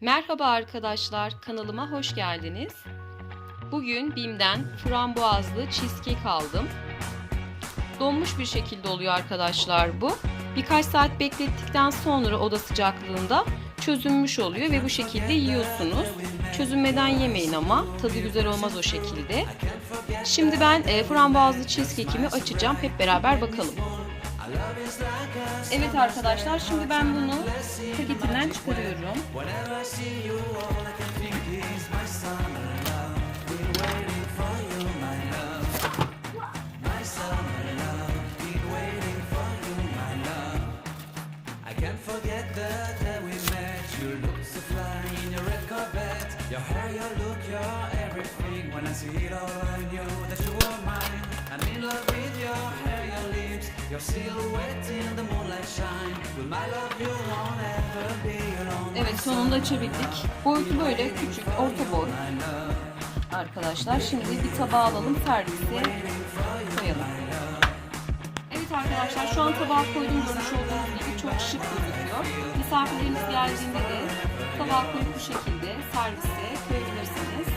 Merhaba arkadaşlar, kanalıma hoş geldiniz. Bugün Bim'den frambuazlı cheesecake aldım. Donmuş bir şekilde oluyor arkadaşlar bu. Birkaç saat beklettikten sonra oda sıcaklığında çözünmüş oluyor ve bu şekilde yiyorsunuz. Çözünmeden yemeyin ama tadı güzel olmaz o şekilde. Şimdi ben e, frambuazlı cheesecake'imi açacağım. Hep beraber bakalım. Evet arkadaşlar şimdi ben bunu paketinden çıkarıyorum. Your look, your everything. When I see it all, I knew that you were mine. I'm in love with Evet sonunda açabildik. Boyutu böyle küçük, orta boy. Arkadaşlar şimdi bir tabağa alalım servise koyalım. Evet arkadaşlar şu an tabağa koydum görmüş olduğunuz gibi çok şık gözüküyor. Misafirleriniz geldiğinde de tabağa koyup bu şekilde servise koyabilirsiniz.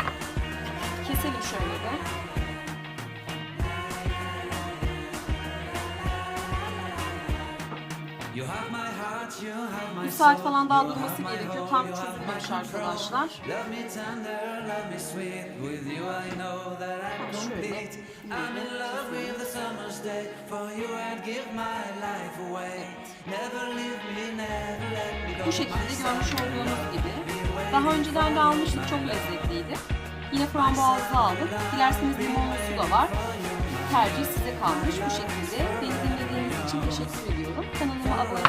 Keselim şöyle de. I'm in love with the summer's day. For you I'd give my life away. Never leave me, never let me go. Bu şekilde görmüş olduğunuz gibi. Daha önceden de almıştık. Çok lezzetliydi. Yine frambuazlı aldık. Dilerseniz limonlusu da var. Tercih size kalmış. Bu şekilde beni dinlediğiniz için teşekkür ediyorum. Kanalıma abone